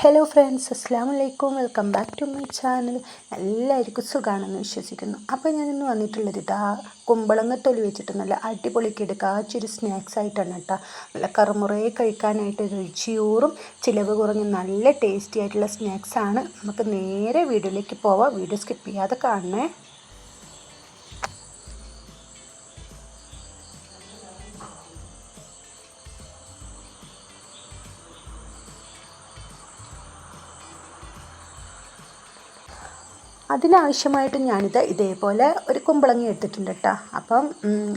Hello friends അസ്സാം വലൈക്കും welcome back to my channel എല്ലാവർക്കും സുഖമാണെന്ന് വിശ്വസിക്കുന്നു. അപ്പോൾ ഞാനിന്ന് വന്നിട്ടുള്ളത് ഇതാ കുമ്പളങ്ങ തൊലി വെച്ചിട്ട് നല്ല അടിപൊളിക്ക് കാച്ചൊരു സ്നാക്സ് ആയിട്ടാണ് കേട്ടോ. നല്ല കറുമുറയെ കഴിക്കാനായിട്ട് രുചിയൂറും ചിലവ് കുറഞ്ഞ് നല്ല ടേസ്റ്റി ആയിട്ടുള്ള സ്നാക്സാണ് നമുക്ക് നേരെ വീഡിയോയിലേക്ക് പോവാം. വീഡിയോ സ്കിപ്പ് ചെയ്യാതെ കാണണേ. അതിനാവശ്യമായിട്ട് ഞാനിത് ഇതേപോലെ ഒരു കുമ്പളങ്ങി എടുത്തിട്ടുണ്ട് കേട്ടോ അപ്പം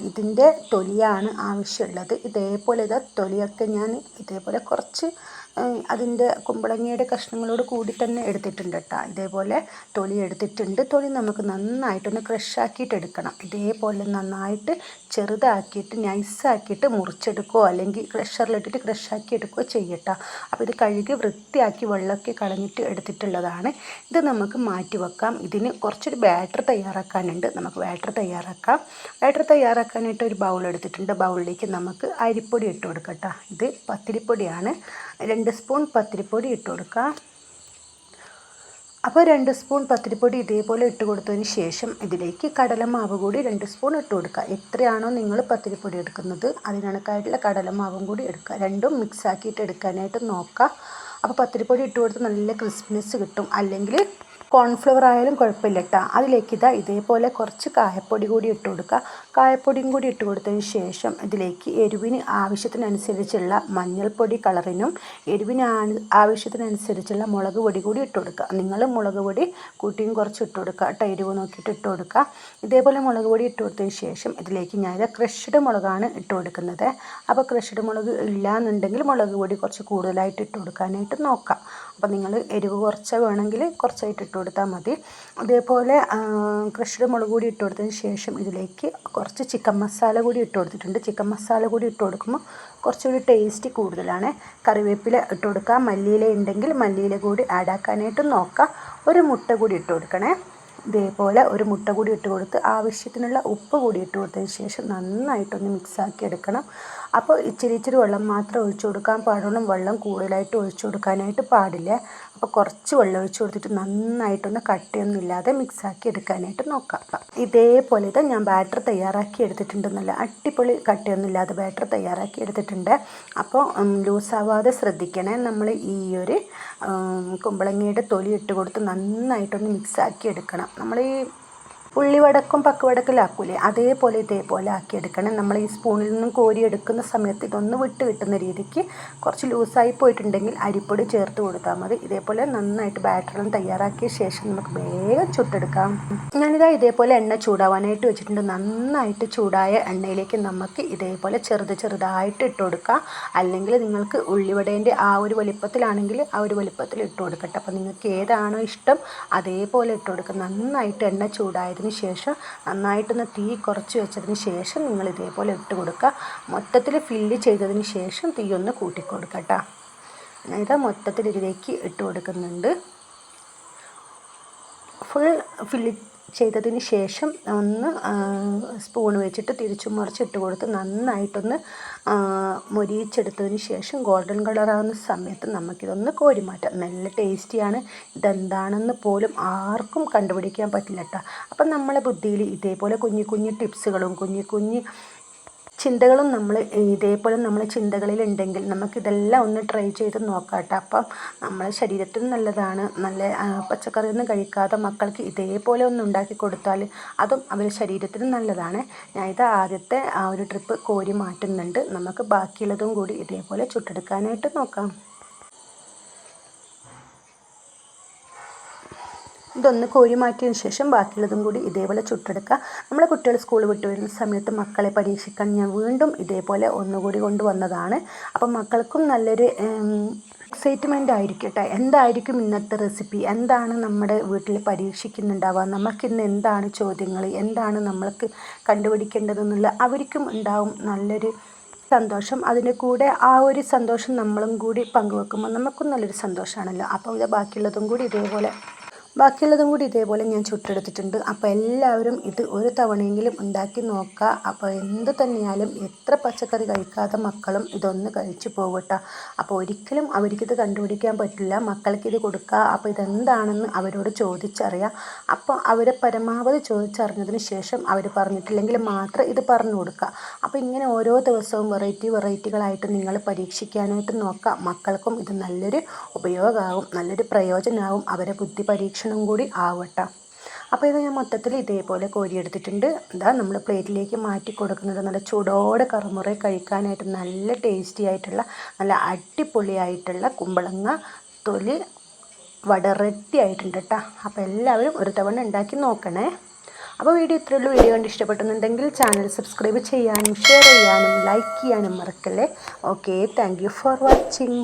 ഇതിന്റെ തൊലിയാണ് ആവശ്യമുള്ളത്. ഇതേപോലെ ഇത് തൊലിയൊക്കെ ഞാൻ ഇതേപോലെ കുറച്ച് അതിന്റെ കുമ്പളങ്ങിയുടെ കഷ്ണങ്ങളോട് കൂടി തന്നെ എടുത്തിട്ടുണ്ട് കേട്ടോ ഇതേപോലെ തൊലി എടുത്തിട്ടുണ്ട്. തൊലി നമുക്ക് നന്നായിട്ടൊന്ന് ക്രഷാക്കിയിട്ട് എടുക്കണം. ഇതേപോലെ നന്നായിട്ട് ചെറുതാക്കിയിട്ട് നൈസാക്കിയിട്ട് മുറിച്ചെടുക്കുകയോ അല്ലെങ്കിൽ ക്രഷറിലിട്ടിട്ട് ക്രഷാക്കി എടുക്കുകയോ ചെയ്യട്ടോ അപ്പോൾ ഇത് കഴുകി വൃത്തിയാക്കി വെള്ളമൊക്കെ കളഞ്ഞിട്ട് എടുത്തിട്ടുള്ളതാണ്. ഇത് നമുക്ക് മാറ്റി വെക്കാം. ഇതിന് കുറച്ചൊരു ബാറ്റർ തയ്യാറാക്കാനുണ്ട്. നമുക്ക് ബാറ്റർ തയ്യാറാക്കാം. ബാറ്റർ തയ്യാറാക്കാനായിട്ട് ഒരു ബൗൾ എടുത്തിട്ടുണ്ട്. ബൗളിലേക്ക് നമുക്ക് അരിപ്പൊടി ഇട്ട് കൊടുക്കട്ടോ ഇത് പത്തിരിപ്പൊടിയാണ്. രണ്ട് സ്പൂൺ പത്തിരിപ്പൊടി ഇട്ട് കൊടുക്കുക അപ്പോൾ രണ്ട് സ്പൂൺ പത്തിരിപ്പൊടി ഇതേപോലെ ഇട്ട് കൊടുത്തതിന് ശേഷം ഇതിലേക്ക് കടലമാവ് കൂടി രണ്ട് സ്പൂൺ ഇട്ട് കൊടുക്കുക എത്രയാണോ നിങ്ങൾ പത്തിരിപ്പൊടി എടുക്കുന്നത് അതിനണക്കായിട്ടുള്ള കടലമാവും കൂടി എടുക്കുക രണ്ടും മിക്സ് ആക്കിയിട്ട് എടുക്കാനായിട്ട് നോക്കുക അപ്പോൾ പത്തിരിപ്പൊടി ഇട്ട് കൊടുത്ത് നല്ല ക്രിസ്പിനെസ് കിട്ടും. അല്ലെങ്കിൽ കോൺഫ്ലവർ ആയാലും കുഴപ്പമില്ല കേട്ടോ അതിലേക്ക് ഇതാ ഇതേപോലെ കുറച്ച് കായപ്പൊടി കൂടി ഇട്ട് കൊടുക്കുക കായപ്പൊടിയും കൂടി ഇട്ട് കൊടുത്തതിന് ശേഷം ഇതിലേക്ക് എരിവിന് ആവശ്യത്തിനനുസരിച്ചുള്ള മഞ്ഞൾപ്പൊടി കളറിനും എരിവിന് ആവശ്യത്തിനനുസരിച്ചുള്ള മുളക് പൊടി കൂടി ഇട്ട് കൊടുക്കുക നിങ്ങൾ മുളക് പൊടി കൂട്ടിയും കുറച്ച് ഇട്ട് കൊടുക്കുക കേട്ടോ എരിവ് നോക്കിയിട്ട് ഇട്ട് കൊടുക്കുക ഇതേപോലെ മുളക് പൊടി ഇട്ട് കൊടുത്തതിന് ശേഷം ഇതിലേക്ക് ഞാൻ ക്രഷ്ഡ് മുളകാണ് ഇട്ട് കൊടുക്കുന്നത്. അപ്പോൾ ക്രഷ്ഡ് മുളക് ഇല്ല എന്നുണ്ടെങ്കിൽ മുളക് പൊടി കുറച്ച് കൂടുതലായിട്ട് ഇട്ട് കൊടുക്കാനായിട്ട് നോക്കാം. അപ്പോൾ നിങ്ങൾ എരിവ് കുറച്ച് വേണമെങ്കിൽ കുറച്ചായിട്ട് ഇട്ട് കൊടുത്താൽ മതി. അതേപോലെ ക്രഷ്ഡ് മുളക് കൂടി ഇട്ട് കൊടുത്തതിന് ശേഷം ഇതിലേക്ക് കുറച്ച് ചിക്കൻ മസാല കൂടി ഇട്ട് കൊടുത്തിട്ടുണ്ട്. ചിക്കൻ മസാല കൂടി ഇട്ട് കൊടുക്കുമ്പോൾ കുറച്ചുകൂടി ടേസ്റ്റ് കൂടുതലാണ്. കറിവേപ്പില ഇട്ട് കൊടുക്കുക. മല്ലിയില ഉണ്ടെങ്കിൽ മല്ലിയില കൂടി ആഡ് ആക്കാനായിട്ട് നോക്കുക. ഒരു മുട്ട കൂടി ഇട്ട് കൊടുക്കണേ. ഇതേപോലെ ഒരു മുട്ട കൂടി ഇട്ട് കൊടുത്ത് ആവശ്യത്തിനുള്ള ഉപ്പ് കൂടി ഇട്ട് കൊടുത്തതിന് ശേഷം നന്നായിട്ടൊന്ന് മിക്സാക്കി എടുക്കണം. അപ്പോൾ ഇച്ചിരി ഇച്ചിരി വെള്ളം മാത്രം ഒഴിച്ചു കൊടുക്കാൻ പാടുള്ളൂ. വെള്ളം കൂടുതലായിട്ട് ഒഴിച്ചു കൊടുക്കാനായിട്ട് പാടില്ല. അപ്പോൾ കുറച്ച് വെള്ളം ഒഴിച്ചു കൊടുത്തിട്ട് നന്നായിട്ടൊന്ന് കട്ടിയൊന്നും ഇല്ലാതെ മിക്സാക്കി എടുക്കാനായിട്ട് നോക്കാം. ഇതേപോലെ ഇത് ഞാൻ ബാറ്റർ തയ്യാറാക്കി എടുത്തിട്ടുണ്ട് നല്ല അടിപൊളി കട്ടിയൊന്നും ഇല്ലാതെ ബാറ്റർ തയ്യാറാക്കി എടുത്തിട്ടുണ്ട്. അപ്പോൾ ലൂസാവാതെ ശ്രദ്ധിക്കണേ. നമ്മൾ ഈ ഒരു കുമ്പളങ്ങയുടെ തൊലി ഇട്ട് കൊടുത്ത് നന്നായിട്ടൊന്ന് മിക്സാക്കി എടുക്കണം. നമ്മൾ ഈ ഉള്ളിവടക്കും പക്കുവടക്കിലാക്കൂലേ? അതേപോലെ ഇതേപോലെ ആക്കിയെടുക്കണം. നമ്മൾ ഈ സ്പൂണിൽ നിന്നും കോരി എടുക്കുന്ന സമയത്ത് ഇതൊന്ന് വിട്ട് കിട്ടുന്ന രീതിക്ക് കുറച്ച് ലൂസായി പോയിട്ടുണ്ടെങ്കിൽ അരിപ്പൊടി ചേർത്ത് കൊടുത്താൽ മതി. ഇതേപോലെ നന്നായിട്ട് ബാറ്ററെല്ലാം തയ്യാറാക്കിയ ശേഷം നമുക്ക് വേഗം ചുട്ടെടുക്കാം. ഞാനിതാ ഇതേപോലെ എണ്ണ ചൂടാവാനായിട്ട് വെച്ചിട്ടുണ്ട്. നന്നായിട്ട് ചൂടായ എണ്ണയിലേക്ക് നമുക്ക് ഇതേപോലെ ചെറുത് ചെറുതായിട്ട് ഇട്ട് കൊടുക്കാം. അല്ലെങ്കിൽ നിങ്ങൾക്ക് ഉള്ളിവടേന്റെ ആ ഒരു വലിപ്പത്തിലാണെങ്കിൽ ആ ഒരു വലിപ്പത്തിൽ ഇട്ട് കൊടുക്കട്ടെ. അപ്പോൾ നിങ്ങൾക്ക് ഏതാണോ ഇഷ്ടം അതേപോലെ ഇട്ട് കൊടുക്കുക നന്നായിട്ട് എണ്ണ ചൂടായത് വെച്ചതിന് ശേഷം നന്നായിട്ടൊന്ന് തീ കുറച്ച് വെച്ചതിന് ശേഷം നിങ്ങൾ ഇതേപോലെ ഇട്ട് കൊടുക്കുക. മൊത്തത്തിൽ ഫില്ല് ചെയ്തതിന് ശേഷം തീ ഒന്ന് കൂട്ടിക്കൊടുക്കുക കേട്ടോ ഇത് മൊത്തത്തിൽ ഇതിലേക്ക് ഇട്ട് കൊടുക്കുന്നുണ്ട്. ഫുൾ ഫില്ല് ചെയ്തതിന് ശേഷം ഒന്ന് സ്പൂൺ വെച്ചിട്ട് തിരിച്ചു മറിച്ചിട്ട് കൊടുത്ത് നന്നായിട്ടൊന്ന് മൊരിയിച്ചെടുത്തതിന് ശേഷം ഗോൾഡൻ കളറാകുന്ന സമയത്ത് നമുക്കിതൊന്ന് കോരി മാറ്റാം നല്ല ടേസ്റ്റിയാണ് ഇതെന്താണെന്ന് പോലും ആർക്കും കണ്ടുപിടിക്കാൻ പറ്റില്ല കേട്ടോ അപ്പം നമ്മളെ ബുദ്ധിയിൽ ഇതേപോലെ കുഞ്ഞു കുഞ്ഞു ടിപ്സുകളും കുഞ്ഞു കുഞ്ഞു ചിന്തകളും നമ്മൾ ഇതേപോലെ നമ്മൾ ചിന്തകളിലുണ്ടെങ്കിൽ നമുക്കിതെല്ലാം ഒന്ന് ട്രൈ ചെയ്ത് നോക്കാം കേട്ടോ അപ്പം നമ്മളെ ശരീരത്തിനും നല്ലതാണ്. നല്ല പച്ചക്കറിയൊന്നും കഴിക്കാതെ മക്കൾക്ക് ഇതേപോലെ ഒന്ന് ഉണ്ടാക്കി കൊടുത്താൽ അതും അവരുടെ ശരീരത്തിന് നല്ലതാണ്. ഞാൻ ഇത് ആദ്യത്തെ ആ ഒരു ട്രിപ്പ് കോരി മാറ്റുന്നുണ്ട്. നമുക്ക് ബാക്കിയുള്ളതും കൂടി ഇതേപോലെ ചുട്ടെടുക്കാനായിട്ട് നോക്കാം. ഇതൊന്ന് കോരി മാറ്റിയതിന് ശേഷം ബാക്കിയുള്ളതും കൂടി ഇതേപോലെ ചുട്ടെടുക്കുക. നമ്മളെ കുട്ടികൾ സ്കൂൾ വിട്ട് വരുന്ന സമയത്ത് മക്കളെ പരീക്ഷിക്കാൻ ഞാൻ വീണ്ടും ഇതേപോലെ ഒന്നുകൂടി കൊണ്ടുവന്നതാണ്. അപ്പം മക്കൾക്കും നല്ലൊരു എക്സൈറ്റ്മെന്റ് ആയിരിക്കട്ടെ. എന്തായിരിക്കും ഇന്നത്തെ റെസിപ്പി എന്താണ് നമ്മുടെ വീട്ടിൽ പരീക്ഷിക്കുന്നുണ്ടാവുക? നമുക്കിന്ന് എന്താണ് ചോദ്യങ്ങൾ? എന്താണ് നമ്മൾക്ക് കണ്ടുപിടിക്കേണ്ടതെന്നുള്ള അവർക്കും ഉണ്ടാവും നല്ലൊരു സന്തോഷം. അതിന്റെ കൂടെ ആ ഒരു സന്തോഷം നമ്മളും കൂടി പങ്കുവെക്കുമ്പോൾ നമുക്കും നല്ലൊരു സന്തോഷമാണല്ലോ. അപ്പോൾ ഇത് ബാക്കിയുള്ളതും കൂടി ഇതേപോലെ ബാക്കിയുള്ളതും കൂടി ഇതേപോലെ ഞാൻ ചുട്ടെടുത്തിട്ടുണ്ട്. അപ്പോൾ എല്ലാവരും ഇത് ഒരു തവണയെങ്കിലും ഉണ്ടാക്കി നോക്കുക അപ്പോൾ എന്ത് തന്നെയാലും എത്ര പച്ചക്കറി കഴിക്കാത്ത മക്കളും ഇതൊന്ന് കഴിച്ചു പോകട്ടെ. അപ്പോൾ ഒരിക്കലും അവർക്കിത് കണ്ടുപിടിക്കാൻ പറ്റില്ല. മക്കൾക്ക് ഇത് കൊടുക്കുക അപ്പോൾ ഇതെന്താണെന്ന് അവരോട് ചോദിച്ചറിയാം. അപ്പോൾ അവരെ പരമാവധി ചോദിച്ചറിഞ്ഞതിന് ശേഷം അവർ പറഞ്ഞിട്ടില്ലെങ്കിൽ മാത്രം ഇത് പറഞ്ഞു കൊടുക്കുക അപ്പോൾ ഇങ്ങനെ ഓരോ ദിവസവും വെറൈറ്റി വെറൈറ്റികളായിട്ട് നിങ്ങൾ പരീക്ഷിക്കാനായിട്ട് നോക്കുക മക്കൾക്കും ഇത് നല്ലൊരു ഉപയോഗമാകും. നല്ലൊരു പ്രയോജനമാകും. അവരെ ബുദ്ധി പരീക്ഷണം കൂടി ആവട്ടെ. അപ്പോൾ ഇത് ഞാൻ മൊത്തത്തിൽ ഇതേപോലെ കോരിയെടുത്തിട്ടുണ്ട്. എന്താ നമ്മൾ പ്ലേറ്റിലേക്ക് മാറ്റി കൊടുക്കുന്നത്. നല്ല ചൂടോടെ കറുമുറ കഴിക്കാനായിട്ട് നല്ല ടേസ്റ്റി ആയിട്ടുള്ള നല്ല അടിപൊളിയായിട്ടുള്ള കുമ്പളങ്ങ തൊലി വടരട്ടി ആയിട്ടുണ്ട് കേട്ടോ. അപ്പോൾ എല്ലാവരും ഒരു തവണ ഉണ്ടാക്കി നോക്കണേ. അപ്പോൾ വീഡിയോ ഇത്രയേ ഉള്ളൂ. വീഡിയോ കണ്ട് ഇഷ്ടപ്പെടുന്നുണ്ടെങ്കിൽ ചാനൽ സബ്സ്ക്രൈബ് ചെയ്യാനും ഷെയർ ചെയ്യാനും ലൈക്ക് ചെയ്യാനും മറക്കല്ലേ. Okay thank for watching.